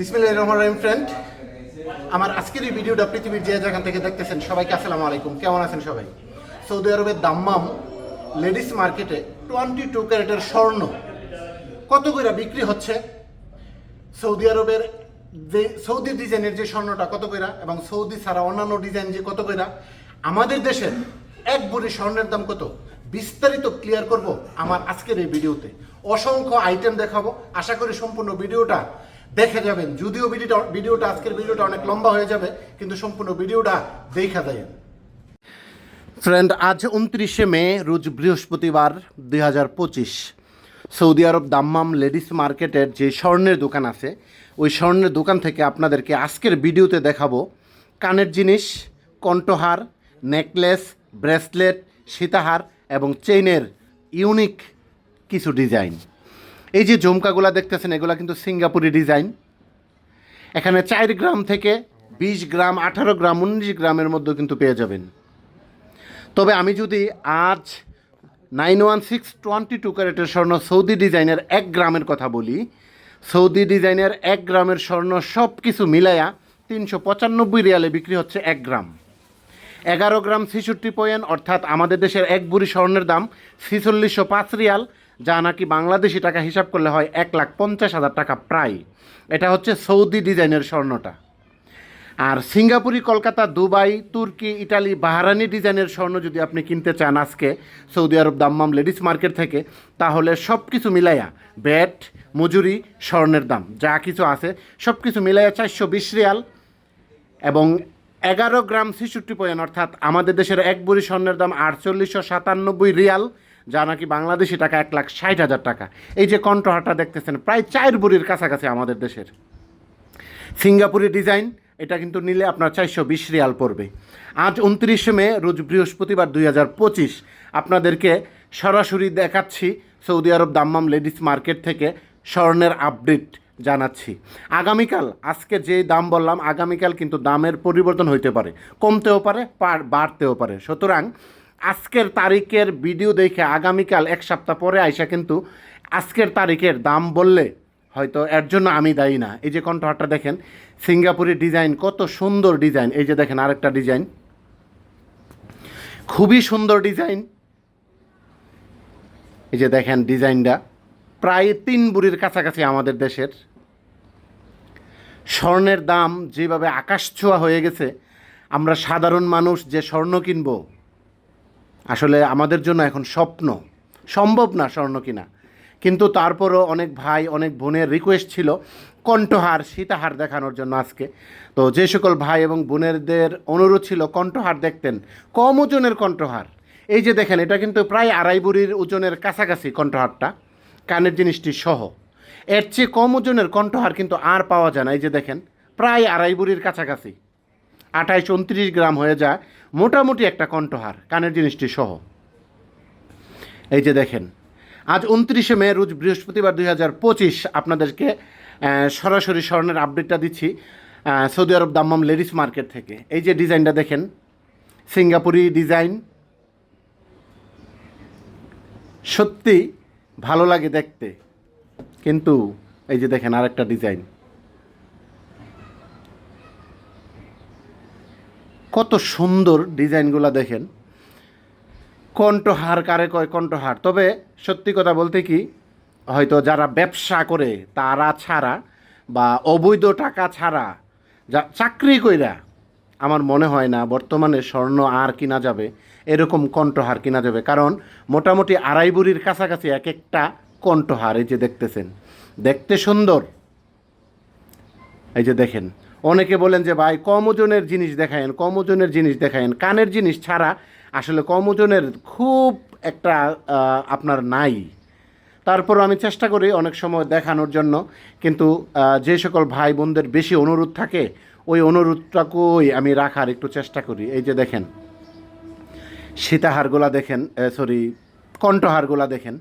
বিসমিল্লাহ রহমান রহিম ফ্রেন্ড আমার আজকের এই ভিডিওটা পৃথিবীর যে যেখান থেকে দেখতেছেন, সবাইকে আসসালামু আলাইকুম। কেমন আছেন সবাই? সৌদি আরবের দাম্মাম লেডিস মার্কেটে টোয়েন্টি টু ক্যারেটের স্বর্ণ কত করে বিক্রি হচ্ছে? সৌদি আরবের যে সৌদি ডিজাইনের যে স্বর্ণটা কত কইরা এবং সৌদি ছাড়া অন্যান্য ডিজাইন যে কত কইরা আমাদের দেশের এক ভরি স্বর্ণের দাম কত? বিস্তারিত ক্লিয়ার করব আমার আজকের এই ভিডিওতে অসংখ্য আইটেম দেখাবো। আশা করি সম্পূর্ণ ভিডিওটা দেখে যাবেন। যদিও ভিডিওটা ভিডিওটা আজকের ভিডিওটা অনেক লম্বা হয়ে যাবে, কিন্তু সম্পূর্ণ ভিডিওটা দেখা যায় ফ্রেন্ড, আজ উনত্রিশে মে, রোজ বৃহস্পতিবার দুই হাজার পঁচিশ। সৌদি আরব দাম্মাম লেডিস মার্কেটের যে স্বর্ণের দোকান আছে, ওই স্বর্ণের দোকান থেকে আপনাদেরকে আজকের ভিডিওতে দেখাবো কানের জিনিস, কণ্ঠহার, নেকলেস, ব্রেসলেট, সীতাহার এবং চেইনের ইউনিক কিছু ডিজাইন। এই যে ঝুমকাগুলা দেখতেছেন, এগুলা কিন্তু সিঙ্গাপুরি ডিজাইন। এখানে চার গ্রাম থেকে বিশ গ্রাম, আঠারো গ্রাম, উনিশ গ্রামের মধ্যে কিন্তু পেয়ে যাবেন। তবে আমি যদি আজ nine one six twenty two ক্যারেটের স্বর্ণ সৌদি ডিজাইনের এক গ্রামের কথা বলি, সৌদি ডিজাইনের এক গ্রামের স্বর্ণ সব কিছু মিলাইয়া তিনশো পঁচানব্বই রিয়ালে বিক্রি হচ্ছে এক গ্রাম। এগারো গ্রাম ছেষট্টি পয়েন্ট, অর্থাৎ আমাদের দেশের এক বুড়ি স্বর্ণের দাম ছিচল্লিশশো পাঁচ রিয়াল যা নাকি বাংলাদেশি টাকা হিসাব করলে হয় এক লাখ পঞ্চাশ হাজার টাকা প্রায়। এটা হচ্ছে সৌদি ডিজাইনের স্বর্ণটা। আর সিঙ্গাপুরি, কলকাতা, দুবাই, তুর্কি ইটালি বাহারানি ডিজাইনের স্বর্ণ যদি আপনি কিনতে চান আজকে সৌদি আরব দাম্মাম লেডিস মার্কেট থেকে, তাহলে সব কিছু মিলাইয়া ব্যাট, মজুরি, স্বর্ণের দাম, যা কিছু আছে সব কিছু মিলাইয়া চারশো বিশ রিয়াল এবং এগারো গ্রাম ছেষট্টি পয়েন্ট অর্থাৎ আমাদের দেশের এক বুড়ি স্বর্ণের দাম আটচল্লিশশো সাতানব্বই রিয়াল। যা নাকি বাংলাদেশি টাকা এক লাখ ষাট হাজার টাকা। এই যে কণ্ঠহারটা দেখতেছেন, প্রায় চার বুড়ির কাছাকাছি আমাদের দেশের। সিঙ্গাপুরি ডিজাইন, এটা কিন্তু নিলে আপনার চারশো বিশ রিয়াল পড়বে। আজ উনত্রিশে মে, রোজ বৃহস্পতিবার দুই হাজার পঁচিশ। আপনাদেরকে সরাসরি দেখাচ্ছি সৌদি আরব দাম্মাম লেডিস মার্কেট থেকে স্বর্ণের আপডেট জানাচ্ছি। আগামীকাল, আজকে যে দাম বললাম, আগামীকাল কিন্তু দামের পরিবর্তন হইতে পারে। কমতেও পারে বাড়তেও পারে। সুতরাং আজকের তারিখের ভিডিও দেখে আগামীকাল এক সপ্তাহ পরে আইসা কিন্তু আজকের তারিখের দাম বললে হয়তো এর জন্য আমি দায়ী না। এই যে কণ্ঠহারটা দেখেন, সিঙ্গাপুরি ডিজাইন, কত সুন্দর ডিজাইন। এই যে দেখেন আরেকটা ডিজাইন। খুবই সুন্দর ডিজাইন। এই যে দেখেন ডিজাইনটা। প্রায় তিন বুড়ির কাছাকাছি আমাদের দেশের। স্বর্ণের দাম যেভাবে আকাশ ছোঁয়া হয়ে গেছে, আমরা সাধারণ মানুষ যে স্বর্ণ কিনবো আসলে আমাদের জন্য এখন স্বপ্ন। সম্ভব না স্বর্ণ কিনা। কিন্তু তারপরও অনেক ভাই, অনেক বোনের রিকোয়েস্ট ছিল কণ্ঠহার, সীতাহার দেখানোর জন্য আজকে। তো যে সকল ভাই এবং বোনেরদের অনুরোধ ছিল কণ্ঠহার দেখতেন, কম ওজনের কণ্ঠহার। এই যে দেখেন, এটা কিন্তু প্রায় আড়াই বুড়ির ওজনের কাছাকাছি কণ্ঠহারটা, কানের জিনিসটি সহ। এর চেয়ে কম ওজনের কণ্ঠহার কিন্তু আর পাওয়া যায় না। এই যে দেখেন, প্রায় আড়াই বুড়ির কাছাকাছি। আঠাইশ উনত্রিশ গ্রাম হয়ে যায়, মোটামুটি একটা কণ্ঠহার, কানের জিনিসটি সহ। এই যে দেখেন, আজ উনত্রিশে মে, রোজ বৃহস্পতিবার দুই হাজার পঁচিশ, আপনাদেরকে সরাসরি স্বর্ণের আপডেটটা দিচ্ছি সৌদি আরব দাম্মাম লেডিস মার্কেট থেকে। এই যে ডিজাইনটা দেখেন, সিঙ্গাপুরি ডিজাইন। সত্যি ভালো লাগে দেখতে, কিন্তু এই যে দেখেন আরেকটা ডিজাইন। কত সুন্দর ডিজাইনগুলো দেখেন। কণ্ঠহার কারে কয়? কণ্ঠহার তবে সত্যি কথা বলতে কি, হয়তো যারা ব্যবসা করে, তারা ছাড়া বা অবৈধ টাকা ছাড়া যা চাকরি কইরা, আমার মনে হয় না বর্তমানে স্বর্ণ আর কিনা যাবে, এরকম কণ্ঠহার কিনা যাবে। কারণ মোটামুটি আড়াই বুড়ির কাছাকাছি এক একটা কণ্ঠহার এই যে দেখতেছেন। দেখতে সুন্দর। এই যে দেখেন অনেকে বলেন যে, ভাই, কম ওজনের জিনিস দেখায়েন, কম ওজনের জিনিস দেখায়েন। কানের জিনিস ছাড়া আসলে কম ওজনের খুব একটা আপনার নাই। তারপর আমি চেষ্টা করি অনেক সময় দেখানোর জন্য, কিন্তু যে সকল ভাই বোনদের বেশি অনুরোধ থাকে, ওই অনুরোধটাকেই আমি রাখার একটু চেষ্টা করি। এই যে দেখেন, সীতাহারগুলা দেখেন সরি, কণ্ঠহারগুলা দেখেন।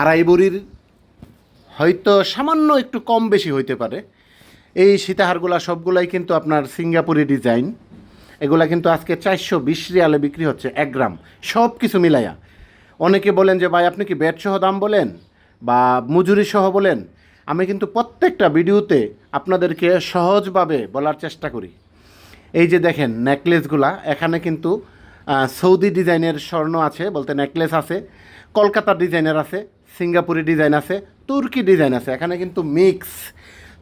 আড়াই বড়ির হয়তো সামান্য একটু কম বেশি হইতে পারে। এই সীতাহারগুলা সবগুলাই কিন্তু আপনার সিঙ্গাপুরি ডিজাইন। এগুলা কিন্তু আজকে চারশো বিশ রিয়ালে বিক্রি হচ্ছে, এক গ্রাম। সব কিছু মিলাইয়া। অনেকে বলেন যে, ভাই, আপনি কি ব্যাট সহ দাম বলেন বা মজুরি সহ বলেন? আমি কিন্তু প্রত্যেকটা ভিডিওতে আপনাদেরকে সহজভাবে বলার চেষ্টা করি। এই যে দেখেন, নেকলেসগুলা। এখানে কিন্তু সৌদি ডিজাইনের স্বর্ণ আছে, বলতে নেকলেস আছে, কলকাতার ডিজাইনের আছে, সিঙ্গাপুরি ডিজাইন আছে তুর্কি ডিজাইন আছে, এখানে কিন্তু মিক্স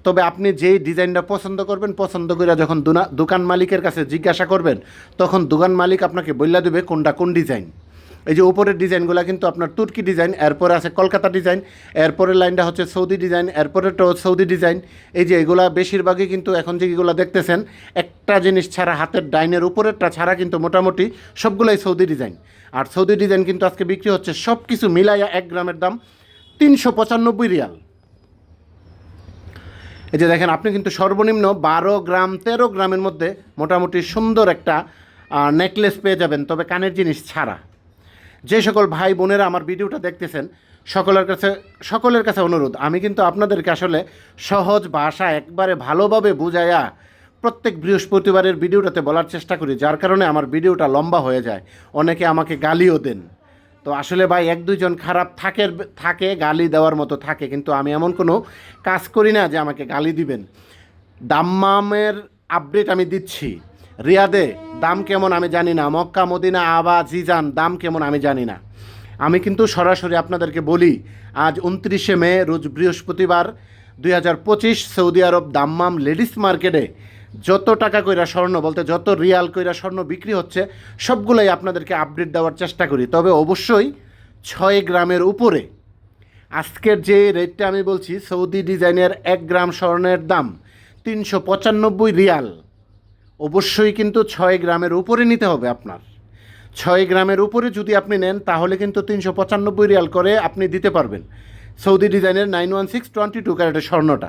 তবে আপনি যেই ডিজাইনটা পছন্দ করবেন, পছন্দ করে যখন দোকান মালিকের কাছে জিজ্ঞাসা করবেন, তখন দোকান মালিক আপনাকে বললা দেবে কোনটা কোন ডিজাইন এই যে উপরের ডিজাইনগুলো কিন্তু আপনার তুর্কি ডিজাইন এরপরে আছে কলকাতা ডিজাইন এরপরের লাইনটা হচ্ছে সৌদি ডিজাইন এরপরেরটাও সৌদি ডিজাইন এই যে এগুলা বেশিরভাগই কিন্তু এখন যেগুলো দেখতেছেন, একটা জিনিস ছাড়া হাতের ডাইনের উপরেরটা ছাড়া কিন্তু মোটামুটি সবগুলাই সৌদি ডিজাইন আর সৌদি ডিজাইন কিন্তু আজকে বিক্রি হচ্ছে সব কিছু মিলাইয়া এক গ্রামের দাম তিনশো পঁচানব্বই রিয়াল। এই যে দেখেন, আপনি কিন্তু সর্বনিম্ন বারো গ্রাম, তেরো গ্রামের মধ্যে মোটামুটি সুন্দর একটা নেকলেস পেয়ে যাবেন, তবে কানের জিনিস ছাড়া। যে সকল ভাই বোনেরা আমার ভিডিওটা দেখতেছেন, সকলের কাছে সকলের কাছে অনুরোধ, আমি কিন্তু আপনাদেরকে আসলে সহজ ভাষা একবারে ভালোভাবে বুঝাইয়া প্রত্যেক বৃহস্পতিবারের ভিডিওটাতে বলার চেষ্টা করি, যার কারণে আমার ভিডিওটা লম্বা হয়ে যায়। অনেকে আমাকে গালিও দেন। তো আসলে ভাই এক দুইজন খারাপ থাকে থাকে, গালি দেওয়ার মতো থাকে, কিন্তু আমি এমন কোনো কাজ করি না যে আমাকে গালি দিবেন। দাম্মামের আপডেট আমি দিচ্ছি। রিয়াদে, দাম কেমন আমি জানি না। মক্কা, মদিনা, আবা, জিজান, দাম কেমন আমি জানি না। আমি কিন্তু সরাসরি আপনাদেরকে বলি, আজ উনত্রিশে মে, রোজ বৃহস্পতিবার, দুই হাজার পঁচিশ সৌদি আরব দাম্মাম লেডিস মার্কেটে যত টাকা কইরা স্বর্ণ বলতে যত রিয়াল কইরা স্বর্ণ বিক্রি হচ্ছে, সবগুলোই আপনাদেরকে আপডেট দেওয়ার চেষ্টা করি। তবে অবশ্যই ছয় গ্রামের উপরে আজকের যে রেটটা আমি বলছি, সৌদি ডিজাইনের এক গ্রাম স্বর্ণের দাম তিনশো পঁচানব্বই রিয়াল। অবশ্যই কিন্তু ছয় গ্রামের উপরে নিতে হবে আপনার। ছয় গ্রামের উপরে যদি আপনি নেন, তাহলে কিন্তু তিনশো পঁচানব্বই রিয়াল করে আপনি দিতে পারবেন। সৌদি ডিজাইনের nine one six twenty two ক্যারেটের স্বর্ণটা।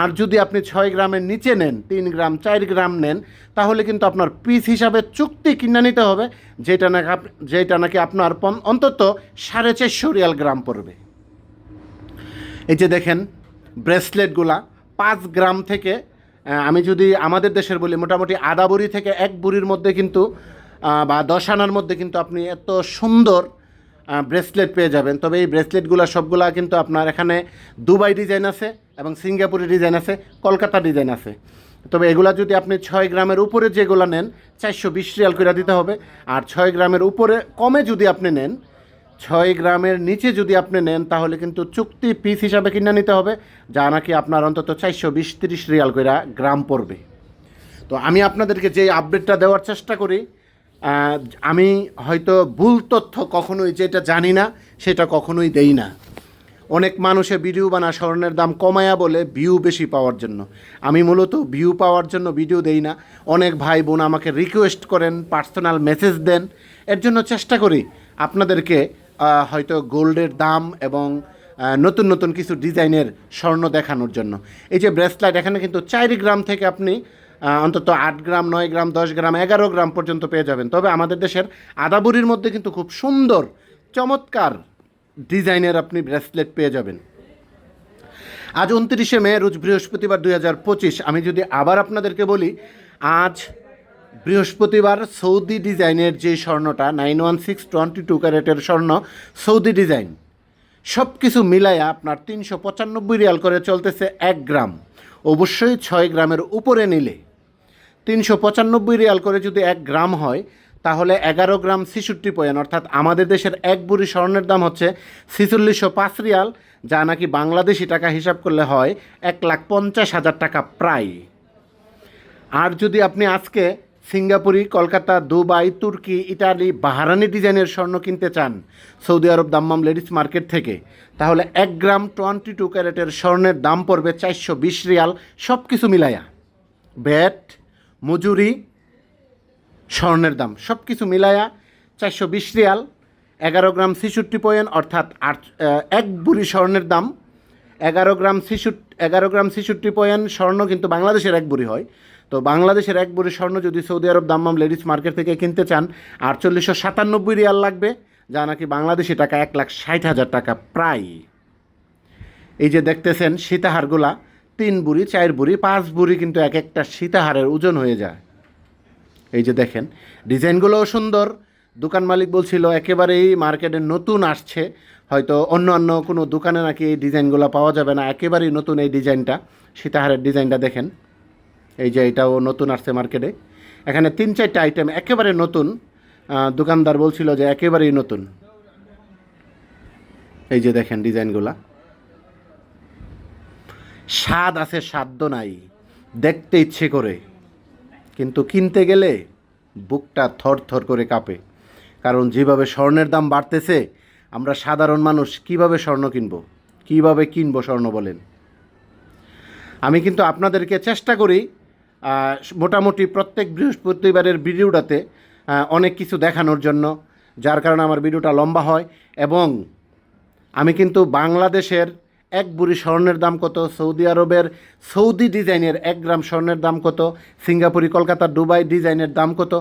আর যদি আপনি ছয় গ্রামের নিচে নেন, তিন গ্রাম, চার গ্রাম নেন, তাহলে কিন্তু আপনার পিস হিসাবে চুক্তি কিনে নিতে হবে, যেটা নাকি যেটা নাকি আপনার অন্তত সাড়ে চারশো রিয়াল গ্রাম পড়বে। এই যে দেখেন, ব্রেসলেটগুলা পাঁচ গ্রাম থেকে আমি যদি আমাদের দেশের বলি, মোটামুটি আধা বুড়ি থেকে এক বুড়ির মধ্যে কিন্তু বা দশ আনার মধ্যে কিন্তু আপনি এত সুন্দর ব্রেসলেট পেয়ে যাবেন। তবে এই ব্রেসলেটগুলো সবগুলা কিন্তু আপনার এখানে দুবাই ডিজাইন আছে এবং সিঙ্গাপুরের ডিজাইন আছে, কলকাতা ডিজাইন আছে। তবে এগুলা যদি আপনি ছয় গ্রামের উপরে যেগুলো নেন, চারশো বিশ রিয়াল করে দিতে হবে। আর ছয় গ্রামের উপরে কমে যদি আপনি নেন, ছয় গ্রামের নিচে যদি আপনি নেন, তাহলে কিন্তু চুক্তি পিস হিসাবে কিনে নিতে হবে, যা নাকি আপনার অন্তত চারশো বিশ তিরিশ রিয়াল করে গ্রাম পড়বে। তো আমি আপনাদেরকে যে আপডেটটা দেওয়ার চেষ্টা করি আমি হয়তো ভুল তথ্য কখনোই যেটা জানি না, সেটা কখনোই দেই না। অনেক মানুষে ভিডিও বানা, স্বর্ণের দাম কমায়া বলে ভিউ বেশি পাওয়ার জন্য। আমি মূলত ভিউ পাওয়ার জন্য ভিডিও দেই না। অনেক ভাই বোন আমাকে রিকোয়েস্ট করেন পার্সোনাল মেসেজ দেন। এর জন্য চেষ্টা করি আপনাদেরকে হয়তো গোল্ডের দাম এবং নতুন নতুন কিছু ডিজাইনের স্বর্ণ দেখানোর জন্য। এই যে ব্রেসলাইট এখানে কিন্তু চার গ্রাম থেকে আপনি অন্তত আট গ্রাম, নয় গ্রাম, দশ গ্রাম, এগারো গ্রাম পর্যন্ত পেয়ে যাবেন। তবে আমাদের দেশের আদাবুরির মধ্যে কিন্তু খুব সুন্দর, চমৎকার ডিজাইনের আপনি ব্রেসলেট পেয়ে যাবেন। আজ উনত্রিশে মে, রোজ বৃহস্পতিবার দুই হাজার পঁচিশ। আমি যদি আবার আপনাদেরকে বলি, আজ বৃহস্পতিবার সৌদি ডিজাইনের যে স্বর্ণটা, nine one six twenty two ক্যারেটের স্বর্ণ, সৌদি ডিজাইন সব কিছু মিলাইয়া আপনার তিনশো পঁচানব্বই রিয়াল করে চলতেছে এক গ্রাম। অবশ্যই ছয় গ্রামের উপরে নিলে তিনশো পঁচানব্বই রিয়াল করে যদি এক গ্রাম হয়, তাহলে এগারো গ্রাম ছিষট্টি পয়েন অর্থাৎ আমাদের দেশের এক বুড়ি স্বর্ণের দাম হচ্ছে ছিচল্লিশশো পাঁচ রিয়াল, যা নাকি বাংলাদেশি টাকা হিসাব করলে হয় এক লাখ পঞ্চাশ হাজার টাকা প্রায়। আর যদি আপনি আজকে সিঙ্গাপুরি, কলকাতা, দুবাই, তুর্কি ইটালি বাহারানি ডিজাইনের স্বর্ণ কিনতে চান, সৌদি আরব দাম্মাম লেডিস মার্কেট থেকে, তাহলে এক গ্রাম টোয়েন্টি টু ক্যারেটের স্বর্ণের দাম পড়বে চারশো বিশ রিয়াল সব কিছু মিলাইয়া। ব্যাট মজুরি, স্বর্ণের দাম সব কিছু মিলায়া চারশো বিশ রিয়াল, এগারো গ্রাম ছিষট্টি পয়েন্ট, অর্থাৎ আট এক বুড়ি স্বর্ণের দাম, এগারো গ্রাম ছিষট্টি, এগারো গ্রাম ছিষট্টি পয়েন্ট, স্বর্ণ কিন্তু বাংলাদেশের এক বুড়ি হয়। তো বাংলাদেশের এক বুড়ি স্বর্ণ যদি সৌদি আরব দাম্মাম লেডিস মার্কেট থেকে কিনতে চান, আটচল্লিশশো সাতানব্বই রিয়াল লাগবে, যা নাকি বাংলাদেশি টাকা এক লাখ ষাট হাজার টাকা প্রায়। এই যে দেখতেছেন সীতাহারগুলা তিন বুড়ি, চার বুড়ি, পাঁচ বুড়ি কিন্তু এক একটা সীতাহারের ওজন হয়ে যায়। এই যে দেখেন, ডিজাইনগুলোও সুন্দর। দোকান মালিক বলছিল, একেবারেই মার্কেটে নতুন আসছে। হয়তো অন্য অন্য কোনো দোকানে নাকি এই ডিজাইনগুলো পাওয়া যাবে না। একেবারেই নতুন এই ডিজাইনটা, সীতাহারের ডিজাইনটা দেখেন। এই যে এটাও নতুন আসছে মার্কেটে। এখানে তিন চারটা আইটেম একেবারে নতুন। দোকানদার বলছিল যে একেবারেই নতুন। এই যে দেখেন ডিজাইনগুলা। স্বাদ আছে সাধ্য নাই। দেখতে ইচ্ছে করে। কিন্তু কিনতে গেলে বুকটা থর থর করে কাঁপে। কারণ যেভাবে স্বর্ণের দাম বাড়তেছে, আমরা সাধারণ মানুষ কীভাবে স্বর্ণ কিনবো? কীভাবে কিনবো স্বর্ণ বলেন? আমি কিন্তু আপনাদেরকে চেষ্টা করি মোটামুটি প্রত্যেক বৃহস্পতিবারের ভিডিওটাতে অনেক কিছু দেখানোর জন্য, যার কারণে আমার ভিডিওটা লম্বা হয় এবং আমি কিন্তু বাংলাদেশের এক বুড়ি স্বর্ণের দাম কত? সৌদি আরবের সৌদি ডিজাইনের এক গ্রাম স্বর্ণের দাম কত? সিঙ্গাপুরি, কলকাতা, দুবাই ডিজাইনের দাম কত?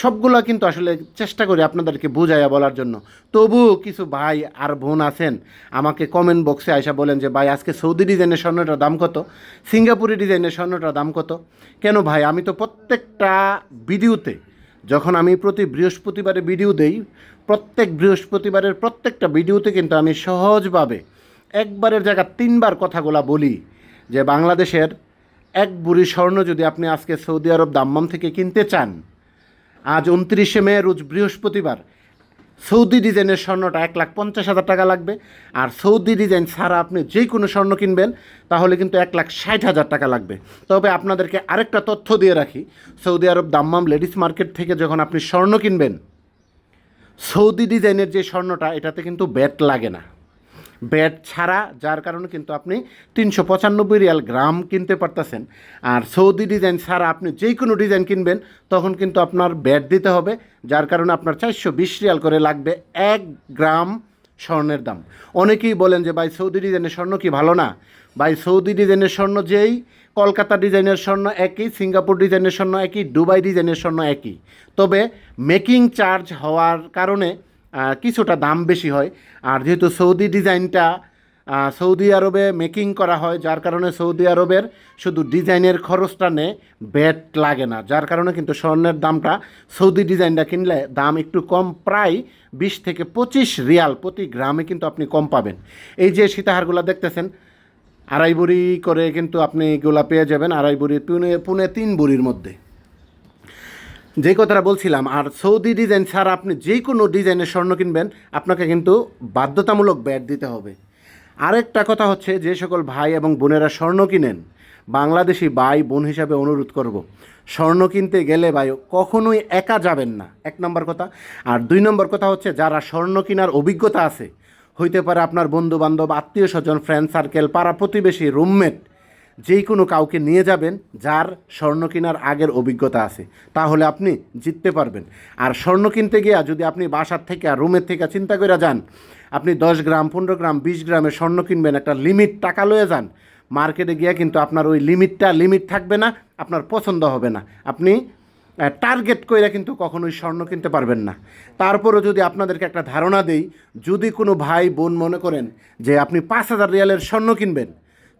সবগুলো কিন্তু আসলে চেষ্টা করি আপনাদেরকে বুঝাইয়া বলার জন্য। তবু কিছু ভাই আর বোন আছেন, আমাকে কমেন্ট বক্সে আইসা বলেন যে, ভাই, আজকে সৌদি ডিজাইনের স্বর্ণটার দাম কত? সিঙ্গাপুরি ডিজাইনের স্বর্ণটার দাম কত? কেন ভাই, আমি তো প্রত্যেকটা ভিডিওতে, যখন আমি প্রতি বৃহস্পতিবারে ভিডিও দেই, প্রত্যেক বৃহস্পতিবারের প্রত্যেকটা ভিডিওতে কিন্তু আমি সহজভাবে একবারের জায়গা তিনবার কথাগুলা বলি যে বাংলাদেশের এক বুড়ি স্বর্ণ যদি আপনি আজকে সৌদি আরব দাম্মাম থেকে কিনতে চান, আজ উনত্রিশে মে, রোজ বৃহস্পতিবার, সৌদি ডিজাইনের স্বর্ণটা এক লাখ পঞ্চাশ হাজার টাকা লাগবে। আর সৌদি ডিজাইন ছাড়া আপনি যে কোনো স্বর্ণ কিনবেন, তাহলে কিন্তু এক লাখ ষাট হাজার টাকা লাগবে। তবে আপনাদেরকে আরেকটা তথ্য দিয়ে রাখি, সৌদি আরব দাম্মাম লেডিস মার্কেট থেকে যখন আপনি স্বর্ণ কিনবেন, সৌদি ডিজাইনের যে স্বর্ণটা, এটাতে কিন্তু ব্যাট লাগে না। ব্যাট ছাড়া, যার কারণে কিন্তু আপনি তিনশো পঁচানব্বই রিয়াল গ্রাম কিনতে পারতেছেন। আর সৌদি ডিজাইন ছাড়া আপনি যে কোনো ডিজাইন কিনবেন, তখন কিন্তু আপনার ব্যাট দিতে হবে, যার কারণে আপনার চারশো বিশ রিয়াল করে লাগবে এক গ্রাম স্বর্ণের দাম। অনেকেই বলেন যে, ভাই, সৌদি ডিজাইনের স্বর্ণ কি ভালো না? ভাই, সৌদি ডিজাইনের স্বর্ণ যেই, কলকাতা ডিজাইনের স্বর্ণ একই, সিঙ্গাপুর ডিজাইনের স্বর্ণ একই, দুবাই ডিজাইনের স্বর্ণ একই। তবে মেকিং চার্জ হওয়ার কারণে কিছুটা দাম বেশি হয়। আর যেহেতু সৌদি ডিজাইনটা সৌদি আরবে মেকিং করা হয়, যার কারণে সৌদি আরবের শুধু ডিজাইনের খরচটা নেয় ব্যাট লাগে না। যার কারণে কিন্তু স্বর্ণের দামটা সৌদি ডিজাইনটা কিনলে দাম একটু কম, প্রায় বিশ থেকে পঁচিশ রিয়াল প্রতি গ্রামে কিন্তু আপনি কম পাবেন। এই যে সীতাহারগুলো দেখতেছেন, আড়াই বুড়ি করে কিন্তু আপনি এগুলা পেয়ে যাবেন, আড়াই বুড়ি, পুনে পুনে তিন বুড়ির মধ্যে। যে কথাটা বলছিলাম, আর সৌদি ডিজাইন ছাড়া আপনি যে কোনো ডিজাইনের স্বর্ণ কিনবেন, আপনাকে কিন্তু বাধ্যতামূলক ব্যাট দিতে হবে। আরেকটা কথা হচ্ছে, যে সকল ভাই এবং বোনেরা স্বর্ণ কিনেন, বাংলাদেশি ভাই বোন হিসাবে অনুরোধ করব, স্বর্ণ কিনতে গেলে ভাই কখনোই একা যাবেন না। এক নম্বর কথা। আর দুই নম্বর কথা হচ্ছে, যারা স্বর্ণ কেনার অভিজ্ঞতা আছে, হইতে পারে আপনার বন্ধু বান্ধব আত্মীয় স্বজন ফ্রেন্ড সার্কেল পাড়া প্রতিবেশী রুমমেট যেই কোনো কাউকে নিয়ে যাবেন যার স্বর্ণ কেনার আগের অভিজ্ঞতা আছে, তাহলে আপনি জিততে পারবেন। আর স্বর্ণ কিনতে গিয়া যদি আপনি বাসার থেকে আর রুমের থেকে চিন্তা করে যান, আপনি দশ গ্রাম, পনেরো গ্রাম, বিশ গ্রামের স্বর্ণ কিনবেন, একটা লিমিট টাকা লয়ে যান, মার্কেটে গিয়ে কিন্তু আপনার ওই লিমিটটা, লিমিট থাকবে না, আপনার পছন্দ হবে না। আপনি টার্গেট কইরা কিন্তু কখনোই স্বর্ণ কিনতে পারবেন না। তারপরও যদি আপনাদেরকে একটা ধারণা দেই, যদি কোনো ভাই বোন মনে করেন যে আপনি পাঁচ হাজার রিয়ালের স্বর্ণ কিনবেন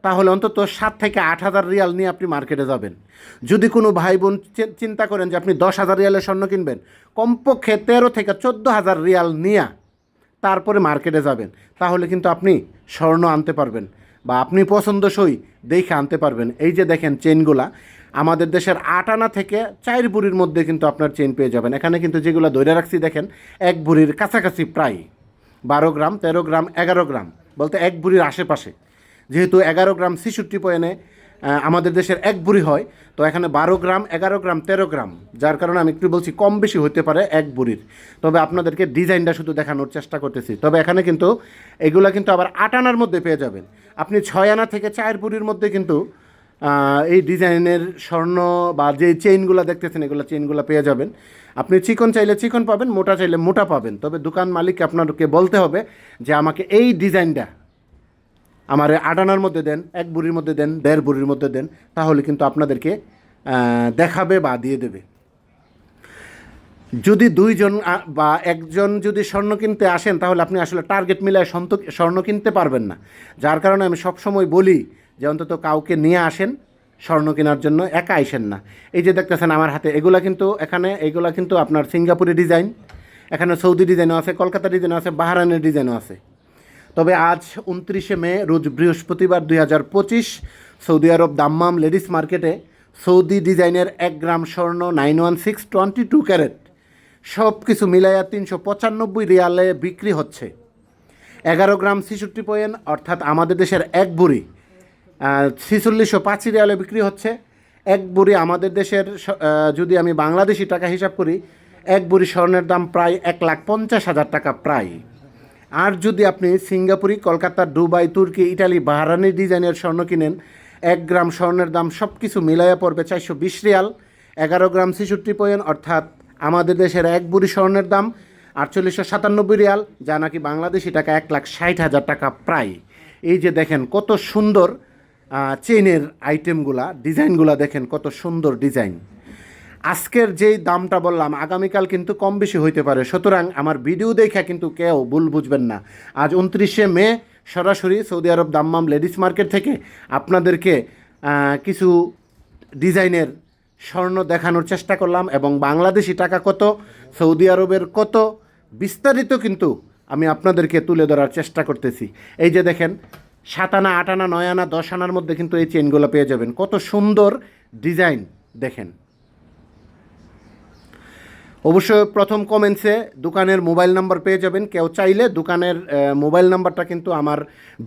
তাহলে অন্তত সাত থেকে আট হাজার রিয়াল নিয়ে আপনি মার্কেটে যাবেন। যদি কোনো ভাই বোন চিন্তা করেন যে আপনি দশ হাজার রিয়ালের স্বর্ণ কিনবেন, কমপক্ষে তেরো থেকে চোদ্দ হাজার রিয়াল নিয়ে তারপরে মার্কেটে যাবেন। তাহলে কিন্তু আপনি স্বর্ণ আনতে পারবেন বা আপনি পছন্দসই দেখে আনতে পারবেন। এই যে দেখেন চেনগুলা আমাদের দেশের আট আনা থেকে চার বুড়ির মধ্যে কিন্তু আপনার চেন পেয়ে যাবেন। এখানে কিন্তু যেগুলো ধরে রাখছি, দেখেন, এক বুড়ির কাছাকাছি প্রায় বারো গ্রাম, তেরো গ্রাম, এগারো গ্রাম, বলতে এক বুড়ির আশেপাশে। যেহেতু এগারো গ্রাম ছেষট্টি পয়েন্টে আমাদের দেশের এক বুড়ি হয়, তো এখানে বারো গ্রাম, এগারো গ্রাম, তেরো গ্রাম, যার কারণে আমি একটু বলছি কম বেশি হতে পারে এক বুড়ির তবে আপনাদেরকে ডিজাইনটা শুধু দেখানোর চেষ্টা করতেছি। তবে এখানে কিন্তু এগুলো কিন্তু আবার আট আনার মধ্যে পেয়ে যাবেন। আপনি ছয় আনা থেকে চার বুড়ির মধ্যে কিন্তু এই ডিজাইনের স্বর্ণ বা যে চেইনগুলো দেখতেছেন, এগুলো চেইনগুলো পেয়ে যাবেন। আপনি চিকন চাইলে চিকন পাবেন, মোটা চাইলে মোটা পাবেন। তবে দোকান মালিককে আপনাকে বলতে হবে যে আমাকে এই ডিজাইনটা আমার আডানার মধ্যে দেন, এক বুড়ির মধ্যে দেন, দেড় বুড়ির মধ্যে দেন, তাহলে কিন্তু আপনাদেরকে দেখাবে বা দিয়ে দেবে। যদি দুইজন বা একজন যদি স্বর্ণ কিনতে আসেন, তাহলে আপনি আসলে টার্গেট মিলায় স্বর্ণ কিনতে পারবেন না। যার কারণে আমি সবসময় বলি যে অন্তত কাউকে নিয়ে আসেন, স্বর্ণ কেনার জন্য একা আইসেন না। এই যে দেখতেছেন আমার হাতে, এগুলা কিন্তু এখানে, এগুলা কিন্তু আপনার সিঙ্গাপুরি ডিজাইন, এখানে সৌদি ডিজাইনও আছে কলকাতা ডিজাইনও আছে বাহারানের ডিজাইনও আছে। তবে আজ উনত্রিশে মে, রোজ বৃহস্পতিবার দুই হাজার পঁচিশ, সৌদি আরব দাম্মাম লেডিস মার্কেটে সৌদি ডিজাইনের এক গ্রাম স্বর্ণ nine one six twenty two carat. সব কিছু মিলাইয়া তিনশো পঁচানব্বই রিয়ালে বিক্রি হচ্ছে। এগারো গ্রাম ছেষট্টি পয়েন্ট, অর্থাৎ আমাদের দেশের এক বুড়ি ছিচল্লিশশো পাঁচ রিয়ালে বিক্রি হচ্ছে। এক বুড়ি আমাদের দেশের যদি আমি বাংলাদেশি টাকা হিসাব করি, এক বুড়ি স্বর্ণের দাম প্রায় এক লাখ পঞ্চাশ হাজার টাকা প্রায়। আর যদি আপনি সিঙ্গাপুরি, কলকাতা, দুবাই, তুর্কি, ইটালি বাহারানি ডিজাইনের স্বর্ণ কিনেন, এক গ্রাম স্বর্ণের দাম সব কিছু মিলাইয়া পড়বে চারশো বিশ রিয়াল। এগারো গ্রাম ছেষট্টি পয়েন্ট, অর্থাৎ আমাদের দেশের এক বুড়ি স্বর্ণের দাম আটচল্লিশশো সাতানব্বই রিয়াল, যা নাকি বাংলাদেশি টাকা এক লাখ ষাট হাজার টাকা প্রায়। এই যে দেখেন কত সুন্দর চেইনের আইটেমগুলা ডিজাইনগুলা দেখেন কত সুন্দর ডিজাইন আজকের যেই দামটা বললাম, আগামীকাল কিন্তু কম বেশি হইতে পারে। সুতরাং আমার ভিডিও দেখা কিন্তু কেউ ভুল বুঝবেন না। আজ উনত্রিশে মে, সরাসরি সৌদি আরব দাম্মাম লেডিস মার্কেট থেকে আপনাদেরকে কিছু ডিজাইনের স্বর্ণ দেখানোর চেষ্টা করলাম এবং বাংলাদেশি টাকা কত, সৌদি আরবের কত, বিস্তারিত কিন্তু আমি আপনাদেরকে তুলে ধরার চেষ্টা করতেছি। এই যে দেখেন, সাত আনা, আট আনা, নয় আনা, দশ আনার মধ্যে কিন্তু এই চেনগুলো পেয়ে যাবেন। কত সুন্দর ডিজাইন দেখেন। অবশ্যই প্রথম কমেন্টসে দোকানের মোবাইল নাম্বার পেয়ে যাবেন। কেউ চাইলে দোকানের মোবাইল নাম্বারটা কিন্তু আমার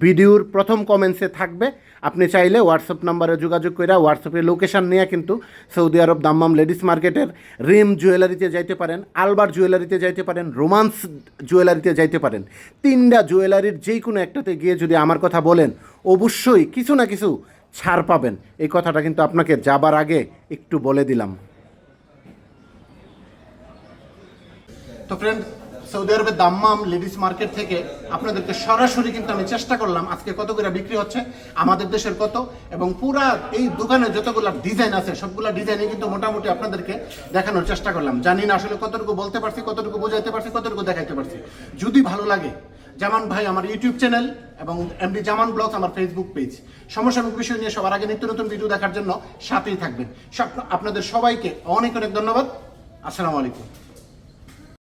ভিডিওর প্রথম কমেন্টসে থাকবে। আপনি চাইলে হোয়াটসঅ্যাপ নাম্বারে যোগাযোগ করে হোয়াটসঅ্যাপে লোকেশান নিয়ে কিন্তু সৌদি আরব দাম্মাম লেডিস মার্কেটের রিম জুয়েলারিতে যাইতে পারেন আলবার জুয়েলারিতে যাইতে পারেন রোমান্স জুয়েলারিতে যাইতে পারেন। তিনটা জুয়েলারির যেই কোনো একটাতে গিয়ে যদি আমার কথা বলেন, অবশ্যই কিছু না কিছু ছাড় পাবেন। এই কথাটা কিন্তু আপনাকে যাবার আগে একটু বলে দিলাম। তো ফ্রেন্ড সৌদি আরবের দাম্মাম লেডিস মার্কেট থেকে আপনাদেরকে সরাসরি কিন্তু আমি চেষ্টা করলাম আজকে কত করে বিক্রি হচ্ছে, আমাদের দেশের কত, এবং পুরা এই দোকানে যতগুলো ডিজাইন আছে, সবগুলা ডিজাইনে কিন্তু মোটামুটি আপনাদেরকে দেখানোর চেষ্টা করলাম। জানি না আসলে কতটুকু বলতে পারছি, কতটুকু বোঝাইতে পারছি, কতটুকু দেখাইতে পারছি। যদি ভালো লাগে, জামান ভাই আমার ইউটিউব চ্যানেল এবং এমডি জামান ব্লগ আমার ফেসবুক পেজ সমসাময়িক বিষয় নিয়ে সবার আগে নিত্য নতুন ভিডিও দেখার জন্য সাথেই থাকবেন। আপনাদের সবাইকে অনেক অনেক ধন্যবাদ। আসসালামু আলাইকুম।